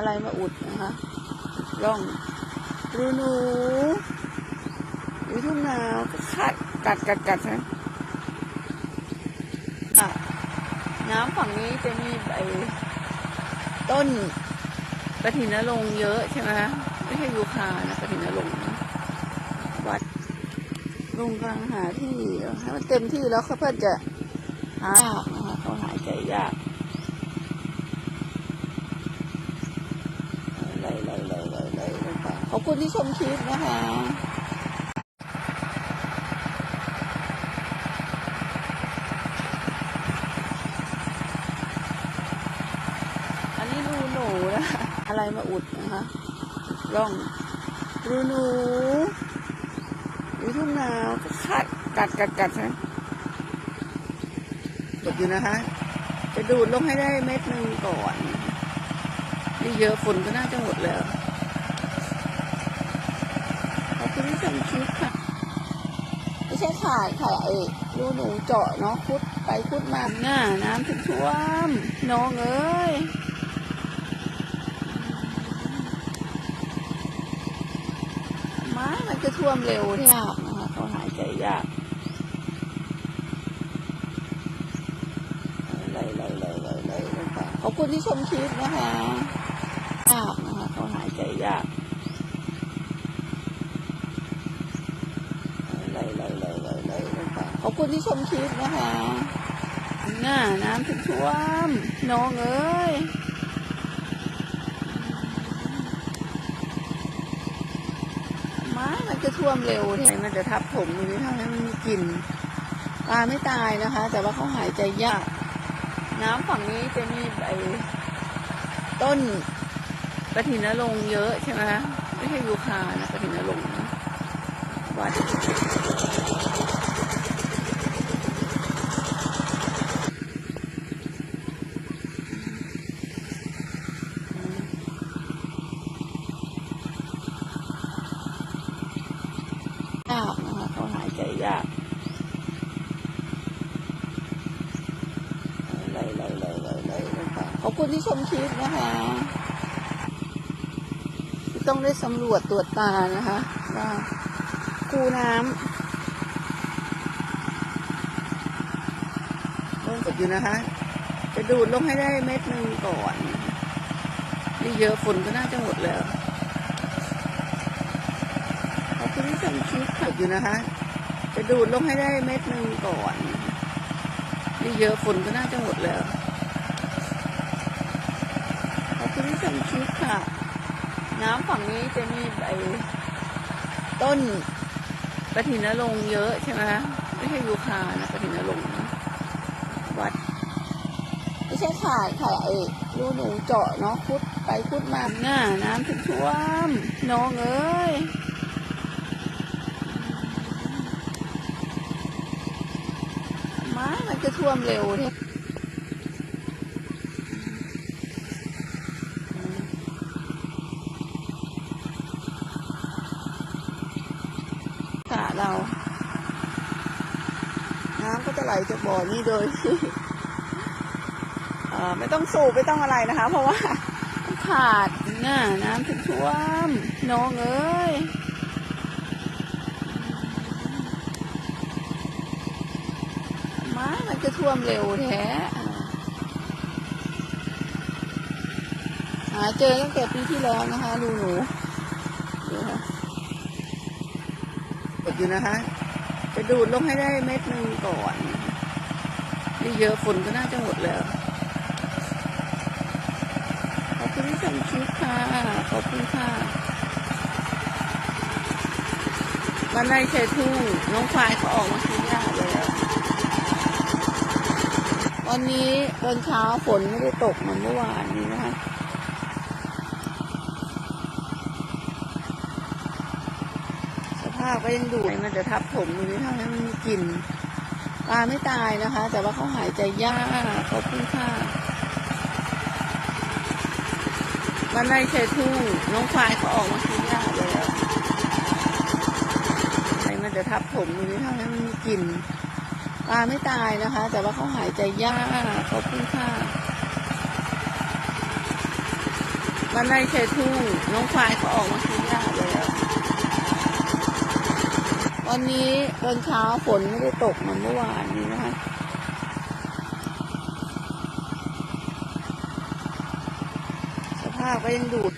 อะไรมาอุดนะคะร่องรูหนูหรือทุ่งนาก็คัดกัดกัดกัดนะอะน้ำฝั่งนี้จะมีไอ้ต้นกระถินนรงเยอะใช่ไหมไม่ใช่ยูคานะกระถินนรงนะวัดลุงกำลังหาที่ให้มันเต็มที่แล้วเขาเพื่อจะหายากนะคะเขาหายใจยาก ไล่ไล่ไล่ไล่ไล่ลงไปขอบ คุณที่ชมคลิปนะคะอันนี้รูหนูนะคะอะไรมาอุดนะคะร่องรูหนูหรือทุ่งนาก็คัดกัดกัดกัดนะกดอยู่นะคะ จะดูดลงให้ได้เม็ดหนึ่งก่อนนี่เยอะฝนก็น่าจะหมดแล้ว ขอบคุณที่ชมคลิปค่ะ ไม่ใช่ขายค่ะไอ้รูหนูเจาะเนาะคุดไปคุดมาหน้าน้ำถึงท่วมน้องเอ้ยไม้มันจะท่วมเร็วยากนะคะเขาหายใจยากไล่ไล่ไล่ไล่ไล่ลงไปขอบคุณที่ชมคลิปนะคะยากนะคะเขาหายใจยากไล่ไล่ไล่ไล่ไล่ลงไปข อบคุณที่ชมคลิปนะคะหน้าน้ำถึงท่วมน้องเอ้ยไม้มันจะท่วมเร็วเนี่ยมันจะทับถมอย่างนี้ทำให้มันมีกลิ่นปลาไม่ตายนะคะ แต่ว่าเขาหายใจยาก น้ำฝั่งนี้จะมีไอ้ต้นกระถินนรงเยอะใช่ไหมไม่ใช่ยูคานะกระถินนรงนะวัดยากนะคะเขาหายใจยากไล่ไล่ไล่ไล่ไล่ลงไปขอบ คุณที่ชมคลิปนะคะ ต้องได้สำรวจตรวจตานะคะว่าคูน้ำลงกดอยู่นะคะ จะดูดลงให้ได้เม็ดหนึ่งก่อนนี่เยอะฝนก็น่าจะหมดแล้วขอบคุณที่ชมคลิปค่ะอยู่นะคะ จะดูดลงให้ได้เม็ดหนึ่งก่อนนี่เยอะฝนก็น่าจะหมดแล้ว คิดค่ะ น้ำฝั่งนี้จะมีไอ้ต้นกระถินนรงเยอะใช่ไหมไม่ใช่ยูคานะกระถินนรงนะวัดไม่ใช่ขายค่ะไอ้รูหนูเจาะเนาะคุดไปคุดมาหน้าน้ำถึงท่วมน้องเอ้ยไม้มันจะท่วมเร็วเนี่ย ค่ะเรา น้ำก็จะ ไหลจากบ่อนี้โดยที่เอ่อไม่ต้องสูบไม่ต้องอะไรนะคะ เพราะว่าขาดน่ะน้ำถึงท่วมน้องเอ้ยไม้มันจะท่วมเร็วแท้หาเจอตั้งแต่ปีที่แล้วนะคะดูหนูดูค่ะกดอยู่นะคะ จะดูดลงให้ได้เม็ดหนึ่งก่อน นี่เยอะฝนก็น่าจะหมดแล้ว ขอบคุณที่ชมคลิปค่ะ ขอบคุณค่ะวันในเชทุ่งน้องควายเขาออกมาซื้อยาแล้ววันนี้ตอนเช้าฝนไม่ได้ตกเหมือนเมื่อวานนี้นะคะสภาพก็ยังดูมันจะทับถมอยู่นี่ทำให้มันมีกลิ่น ปลาไม่ตายนะคะ แต่ว่าเขาหายใจยากขอบคุณค่ะวันในเชทุ่งน้องควายเขาออกมาซื้อยาแล้วมันจะทับถมอยู่นี่ทำให้มันมีกลิ่นปลาไม่ตายนะคะ แต่ว่าเขาหายใจยากขอบคุณค่ะมันในใช้ทุ่งน้องควายเขาออกมากินหญ้าแล้ว วันนี้ตอนเช้าฝนไม่ได้ตกเหมือนเมื่อวานนี้นะคะสภาพก็ยังดูด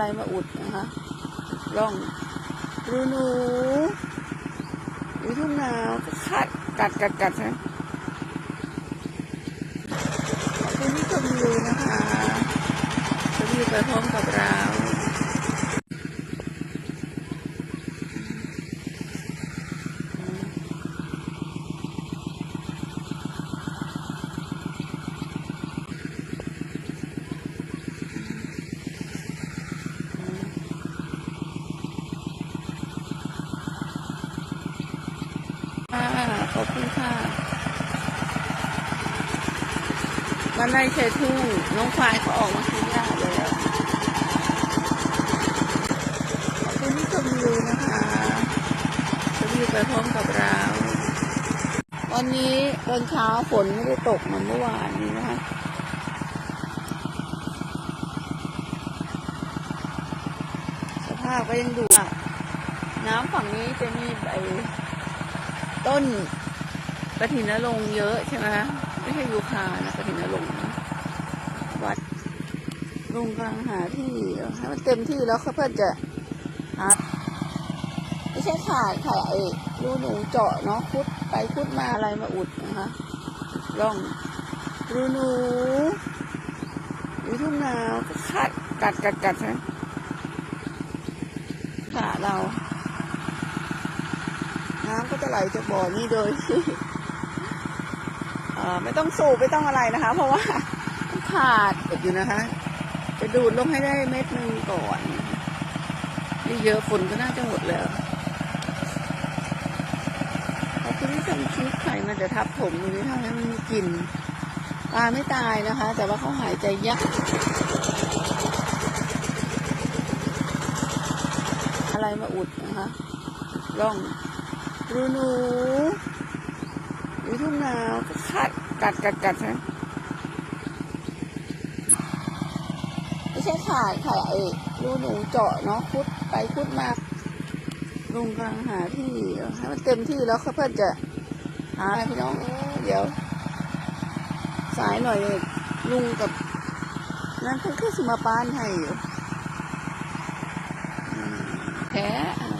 อะไรมาอุดนะคะร่องรูหนูอยู่ทุ่งนาก็คัดกัดกัดกัดนะขอบคุณที่ชมวิวนะคะชมวิวไปพร้อมกับเรา ค่ะ ขอบคุณค่ะมันในใช้ทุ่งน้องควายเขาออกมากินหญ้าแล้ว ขอบคุณที่ชมวิวนะคะชมวิวไปพร้อมกับเราวันนี้ตอนเช้าฝนไม่ได้ตกเหมือนเมื่อวานนี้นะคะสภาพก็ยังดูน้ำฝั่งนี้จะมีใบ ต้นกระถินนรงเยอะใช่ไหมไม่ใช่ยูคานะกระถินนรงวัดลุงกำลังหาที่ให้มันเต็มที่แล้วเขาเพื่อจะหาไม่ใช่ขาดค่ะไอ้รูหนูเจาะเนาะคุดไปคุดมาอะไรมาอุดนะคะร่องรูหนูอยู่ทุ่งนาก็คัดกัดกัดกัดนะขาเรา จะไหลจากบ่อนี้โดยที่เอ่อไม่ต้องสูบไม่ต้องอะไรนะคะ เพราะว่าขาดอยู่นะคะ จะดูดลงให้ได้เม็ดหนึ่งก่อนนี่เยอะฝนก็น่าจะหมดแล้วขอบคุณที่ทำคลิปไข่มันจะทับผมตรงนี้ทำให้มันมีกลิ่นปลาไม่ตายนะคะ แต่ว่าเขาหายใจยากอะไรมาอุดนะคะร่อง รูหนูอยู่ทุ่งนาก็คัดกัดกัดกัดนะไม่ใช่ขาดค่ะไอ้รูหนูเจาะเนาะคุดไปคุดมาลุงกำลังหาที่ให้มันเต็มที่แล้วเขาเพื่อจะหาพี่น้องเดี๋ยว สายหน่อยลุงกับนั่นเพิ่งขึ้นสมาปานให้อยู่อืมแพ้อ่า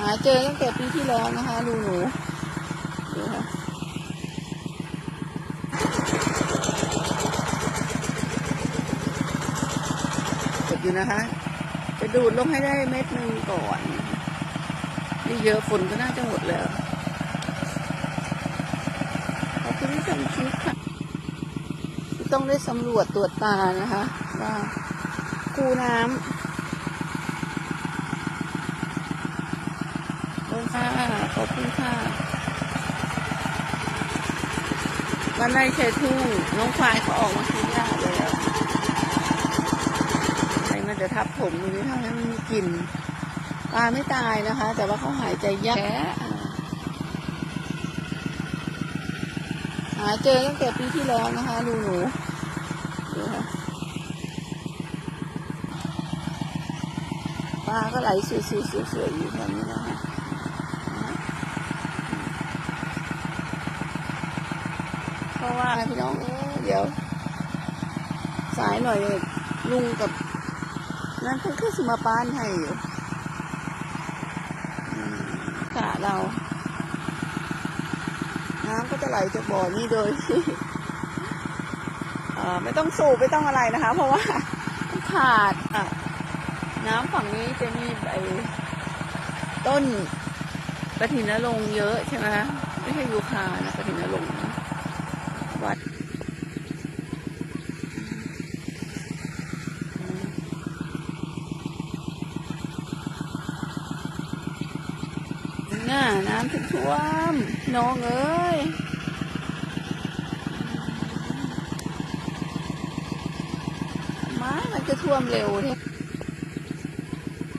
หาเจอตั้งแต่ปีที่แล้วนะคะดูหนูดูค่ะกดอยู่นะคะ จะดูดลงให้ได้เม็ดหนึ่งก่อนนี่เยอะฝนก็น่าจะหมดแล้วขอบคุณที่ทำคลิปค่ะต้องได้สำรวจตรวจตานะคะว่าคูน้ำ ขอบ คุณค่ะ ขอบคุณค่ะวันในใช้ทุ่งน้องควายเขาออกมากินหญ้าแล้วไอ้มันจะทับผมตรงนี้ทำให้มันมีกลิ่นปลาไม่ตายนะคะ แต่ว่าเขาหายใจยากแพ้อ่าหาเจอตั้งแต่ปีที่แล้วนะคะดูหนูดูค่ะปลาก็ไหลสวยๆๆๆอยู่แถวนี้นะคะ เพราะ ว่าพี่น้องเอ้ยเดี๋ยว สายหน่อยลุงกับ นั่นเพิ่งขึ้นสมาปานให้อยู่อืมขาเรา น้ำก็จะไหลจากบ่อนี้โดยที่เอ่อไม่ต้องสูบไม่ต้องอะไรนะคะ เพราะว่าขาดอะน้ำฝั่งนี้จะมีไอ้ต้นกระถินนรงค์เยอะใช่ไหมไม่ใช่ยูคานะกระถินนรงค์นะ วัดห น้าน้ำท่วมน้องเอ้ยไม้มันจะท่วมเร็วเนี่ย